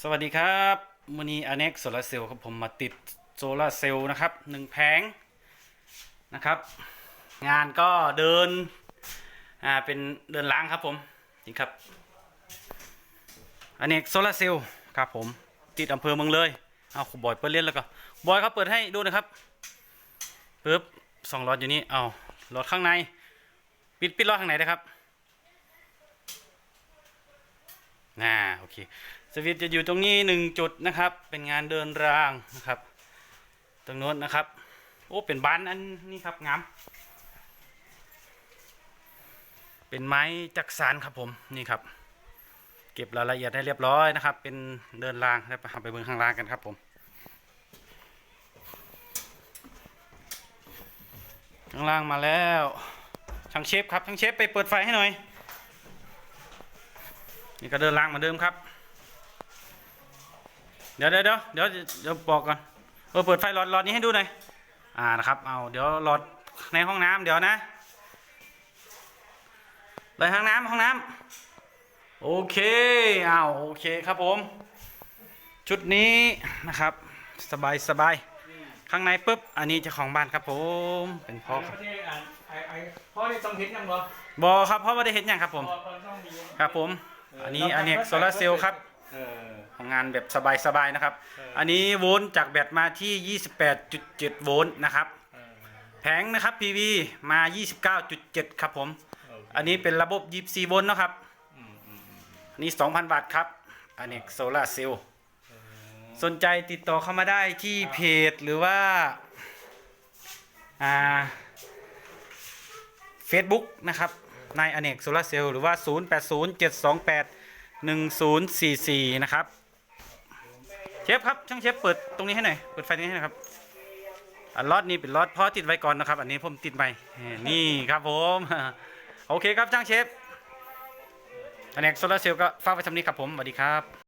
สวัสดีครับวันนี้อเน็กโซลาเซลล์ครับผมมาติดโซลาเซลล์นะครับหนึ่งแผงนะครับ งานก็เดินอ่าเป็นเดินล้างครับผมนี่ครับอเน็กโซลาเซลล์ครับผมติดอำเภอเมืองเลยเอาบอยเปิดเล่นแล้วก็บอยเขาเปิดให้ดูนะครับปึ๊บสองหลอดอยู่นี่เอาหลอดข้างใน ปิดปิดหลอดข้างในนะครับ น่าโอเคสวิตจะอยู่ตรงนี้หนึ่งจุดนะครับ เป็นงานเดินรางนะครับ ตรงโน้นนะครับ โอ้เป็นบ้านอันนี้ครับงามเป็นไม้จักสานครับผมนี่ครับ เก็บรายละเอียดให้เรียบร้อยนะครับ เป็นเดินรางแล้วไปไปเบิ่งข้างล่างกันครับผมข้างล่างมาแล้วช่างเชฟครับช่างเชฟไปเปิดไฟให้หน่อย นี่ก็เดินล่างเหมือนเดิมครับ เดี๋ยวเดี๋ยวเดี๋ยวเดี๋ยวเดี๋ยวบอกก่อนเออเปิดไฟหลอดหลอดนี้ให้ดูหน่อย อ่านะครับ เอาเดี๋ยวหลอดในห้องน้ำเดี๋ยวนะเลยห้องน้ำห้องน้ำโอเคอ้าวโอเคครับผม ชุดนี้นะครับ สบายสบายข้างในปุ๊บ อันนี้เจ้าของบ้านครับผม เป็นพ่อครับประเทศอะไอ้ไอ้พ่อได้ต้องเห็นยังบ่บอครับเพราะว่าได้เห็นอย่างครับผมพ่อพ่อต้องมีครับผม อันนี้อันนี้โซลาร์เซลล์ครับเออทำงานแบบสบายๆนะครับ เอออั อันนี้โวลต์จากแบตมาที่ 28.7 โวลต์นะครับ เออแผงนะครับ PV มา 29.7 ครับผมโอเคอันนี้เป็นระบบ 24 โวลต์นะครับ อืมอืมอืมอันนี้ 2,000 บาทครับอันนี้โซลาร์เซลล์เออ สนใจติดต่อเข้ามาได้ที่เพจหรือว่าอ่า Facebook นะครับ นายอเนกโซลาร์เซลล์หรือว่า 0807281044 นะครับ เชฟครับ ช่างเชฟเปิดตรงนี้ให้หน่อย เปิดไฟตรงนี้ให้นะครับล็อตนี้เป็นล็อตเพราะติดไว้ก่อนนะครับ อันนี้ผมติดไปนี่ครับผม โอเคครับช่างเชฟอเนกโซลาร์เซลล์ก็ฝากไว้ทำนี้ครับผมสวัสดีครับ